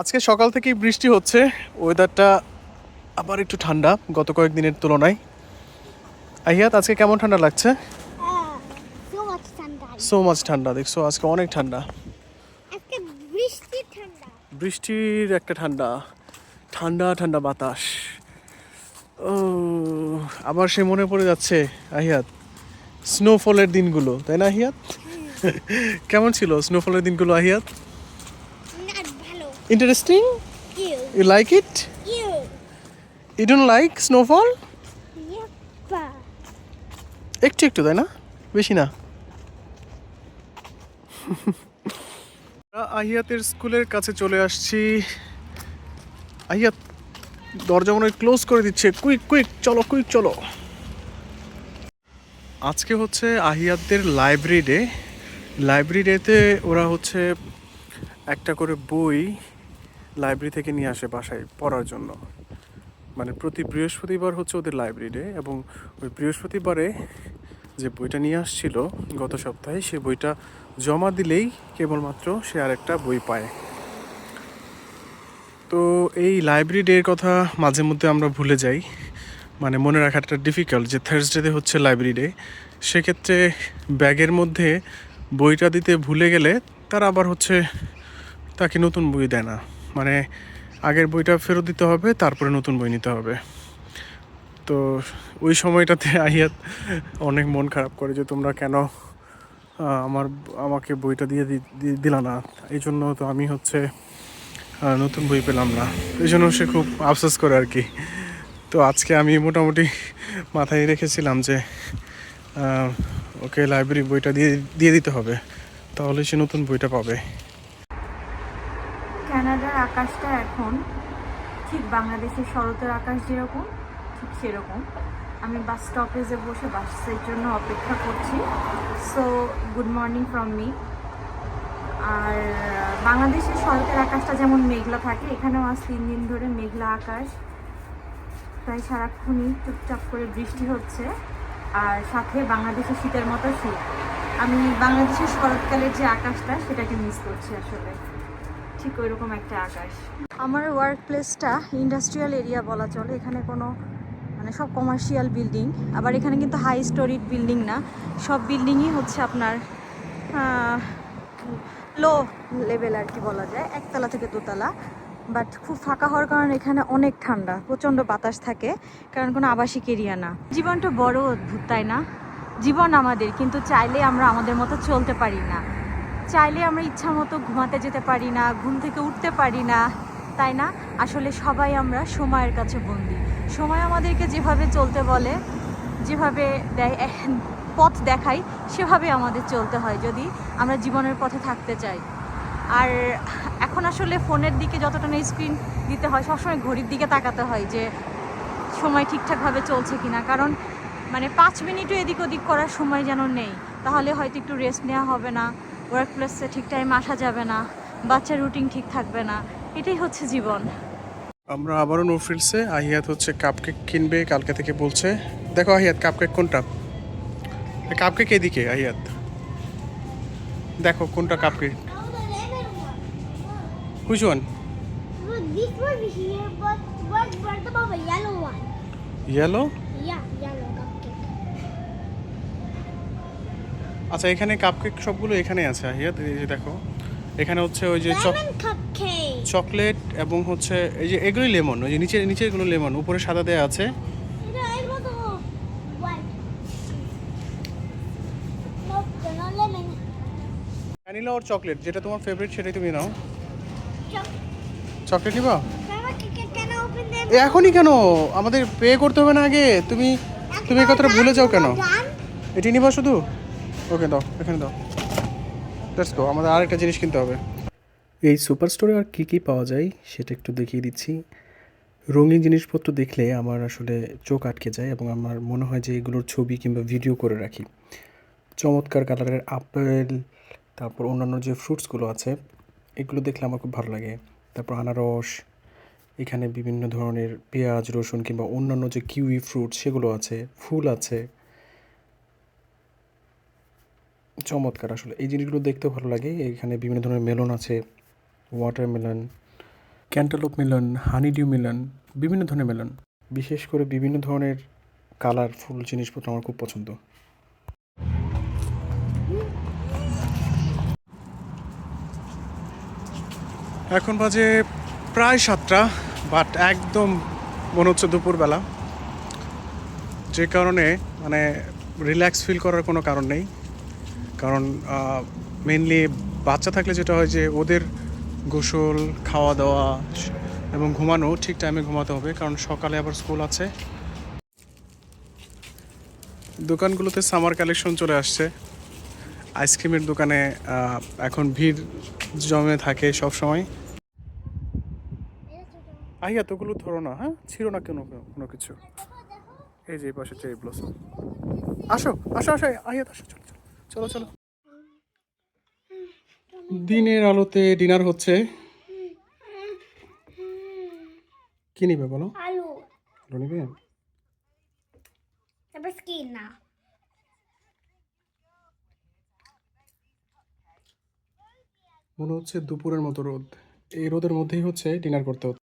আজকে সকাল থেকেই বৃষ্টি হচ্ছে ওয়েদারটা আবার একটু ঠান্ডা গত কয়েকদিনের তুলনায়। আহিয়াত আজকে কেমন ঠান্ডা লাগছে? সো মাচ ঠান্ডা। দেখছ আজকে অনেক ঠান্ডা। বৃষ্টির একটা ঠান্ডা ঠান্ডা ঠান্ডা বাতাস। ও আবার সে মনে পড়ে যাচ্ছে আহিয়াত স্নোফলের দিনগুলো তাই না আহিয়াত? কেমন ছিল স্নোফলের দিনগুলো Ahiyat? Interesting you you like it you you don't like snowfall ইয়াপ্পা একটু একটু তাই না? বেশি না। আহিয়াতের স্কুলের কাছে চলে আসছি। আহিয়াত দরজা মনে ক্লোজ করে দিচ্ছে। কুইক কুইক চলো কুইক চলো। আজকে হচ্ছে আহিয়াতদের লাইব্রেরি ডে লাইব্রেরি ডেতে ওরা হচ্ছে একটা করে বই লাইব্রেরি থেকে নিয়ে আসে বাসায় পড়ার জন্য। মানে প্রতি বৃহস্পতিবার হচ্ছে ওদের লাইব্রেরি ডে এবং ওই বৃহস্পতিবারে যে বইটা নিয়ে আসছিল গত সপ্তাহে, সে বইটা জমা দিলেই কেবলমাত্র সে আরেকটা বই পায়। তো এই লাইব্রেরি ডের কথা মাঝে মধ্যে আমরা ভুলে যাই। মানে মনে রাখাটা ডিফিকাল্ট যে থার্সডেতে হচ্ছে লাইব্রেরি ডে সেক্ষেত্রে ব্যাগের মধ্যে বইটা দিতে ভুলে গেলে তারা আবার হচ্ছে তাকে নতুন বই দেয় না। মানে আগের বইটা ফেরত দিতে হবে, তারপরে নতুন বই নিতে হবে। তো ওই সময়টাতে আহিয়াত অনেক মন খারাপ করে যে তোমরা কেন আমার, আমাকে বইটা দিয়ে দিলা না। এই জন্য তো আমি হচ্ছে নতুন বই পেলাম না। এই জন্য সে খুব আফসোস করে আর কি। তো আজকে আমি মোটামুটি মাথায় রেখেছিলাম যে ওকে লাইব্রেরি বইটা দিয়ে দিয়ে দিতে হবে। তাহলে সে নতুন বইটা পাবে। কানাডার আকাশটা এখন ঠিক বাংলাদেশের শরতের আকাশ যেরকম, ঠিক সেরকম। আমি বাস স্টপেজে বসে বাসের জন্য অপেক্ষা করছি। So good morning from me আর, বাংলাদেশের শরতের আকাশটা যেমন মেঘলা থাকে, এখানেও আজ তিন দিন ধরে মেঘলা আকাশ। প্রায় সারাক্ষণই চুপচাপ করে বৃষ্টি হচ্ছে, আর সাথে বাংলাদেশের শীতের মতো শীত। আমি বাংলাদেশের শরৎকালের যে আকাশটা, সেটাকে মিস করছি আসলে। ঠিক ওইরকম একটা আকাশ। আমার ওয়ার্ক প্লেসটা ইন্ডাস্ট্রিয়াল এরিয়া বলা চলে, এখানে কোনো মানে সব কমার্শিয়াল বিল্ডিং আবার এখানে কিন্তু হাই স্টোরিড বিল্ডিং না, সব বিল্ডিংই হচ্ছে আপনার লো লেভেল আর কি বলা যায়, একতলা থেকে দোতলা বাট খুব ফাঁকা হওয়ার কারণে এখানে অনেক ঠান্ডা, প্রচণ্ড বাতাস থাকে, কারণ কোনো আবাসিক এরিয়া না। জীবনটা বড় অদ্ভুত, তাই না? জীবন আমাদের, কিন্তু চাইলে আমরা আমাদের মতো চলতে পারি না। চাইলে আমরা ইচ্ছা মতো ঘুমাতে যেতে পারি না, ঘুম থেকে উঠতে পারি না, তাই না? আসলে সবাই আমরা সময়ের কাছে বন্দি। সময় আমাদেরকে যেভাবে চলতে বলে, যেভাবে পথ দেখাই সেভাবে আমাদের চলতে হয় যদি আমরা জীবনের পথে থাকতে চাই। আর এখন আসলে ফোনের দিকে যতটা না স্ক্রিন দিতে হয়, সবসময় ঘড়ির দিকে তাকাতে হয় যে সময় ঠিকঠাকভাবে চলছে কিনা। কারণ মানে পাঁচ মিনিটও এদিক ওদিক করার সময় যেন নেই, তাহলে হয়তো একটু রেস্ট নেওয়া হবে না। ওয়ার্ক প্লেসে ঠিক টাইম আসা যাবে না বাচ্চার রুটিন ঠিক থাকবে না এটাই হচ্ছে জীবন। আমরা আবারও নোফিল্সে আহিয়াত হচ্ছে কাপকেক কিনবে কালকে থেকে বলছে। দেখো আহিয়াত কাপকেক কোনটা? কাপকেক এদিকে আহিয়াত। দেখো কোনটা cupcake the one. Which one Well, this one here, but what about the yellow one? Yellow Yeah, yellow আচ্ছা এখানে কাপকেক সবগুলো এখানে আছে আহিয়াত এই যে দেখো এখানে হচ্ছে ওই যে চক চকলেট এবং হচ্ছে এই যে এগুলোই লেমন ওই যে নিচে নিচের এগুলো লেমন উপরে সাদা দেয়া আছে। এগুলো. ভ্যানিলা ওর চকলেট যেটা তোমার ফেভারিট সেটাই তুমি নাও। চকলেট নিবা? এখনই কেন? আমাদের পে করতে হবে না আগে। তুমি তুমি কথাটা ভুলে যাও কেন? এটি নিবা শুধু? ওকে দাও, এখানে দাও। লেটস গো আমাদের আরেকটা জিনিস কিনতে হবে। এই সুপার স্টোরে আর কী কী পাওয়া যায় সেটা একটু দেখিয়ে দিচ্ছি। রঙিন জিনিসপত্র দেখলে আমার আসলে চোখ আটকে যায় এবং আমার মনে হয় যে এগুলোর ছবি কিংবা ভিডিও করে রাখি। চমৎকার কালারের আপেল, তারপর অন্যান্য যে ফ্রুটসগুলো আছে, এগুলো দেখলে আমার খুব ভালো লাগে। তারপর আনারস, এখানে বিভিন্ন ধরনের পেঁয়াজ, রসুন কিংবা অন্যান্য যে কিউই ফ্রুট সেগুলো আছে, ফুল আছে। চমৎকার। আসলে এই জিনিসগুলো দেখতেও ভালো লাগে। এখানে বিভিন্ন ধরনের মেলন আছে। Water watermelon cantaloupe melon honeydew melon বিভিন্ন ধরনের মেলন বিশেষ করে বিভিন্ন ধরনের কালারফুল জিনিসপত্র আমার খুব পছন্দ। এখন বাজে প্রায় সাতটা বাট একদম মনে হচ্ছে দুপুরবেলা। যে কারণে মানে রিল্যাক্স ফিল করার কোনো কারণ নেই। কারণ মেনলি বাচ্চা থাকলে যেটা হয় যে ওদের গোসল খাওয়া দাওয়া এবং ঘুমানো ঠিক টাইমে ঘুমাতে হবে কারণ সকালে আবার স্কুল আছে। দোকানগুলোতে সামার কালেকশন চলে আসছে। আইসক্রিমের দোকানে এখন ভিড় জমে থাকে সব সময় আইয়া, তোগুলো ধরো না হ্যাঁ? ছিল না কেন কোনো কিছু? এই যে পাশে আসো আসো আসো, আইয়া, আসো চলো। চলো চলো। দিনের আলোতে ডিনার হচ্ছে। কি নিবে বলো? আলু। আলু নিবে? তারপর স্কিন না। মনে হচ্ছে দুপুরের মতো রোদ। এই রোদের মধ্যেই হচ্ছে ডিনার করতে হচ্ছে।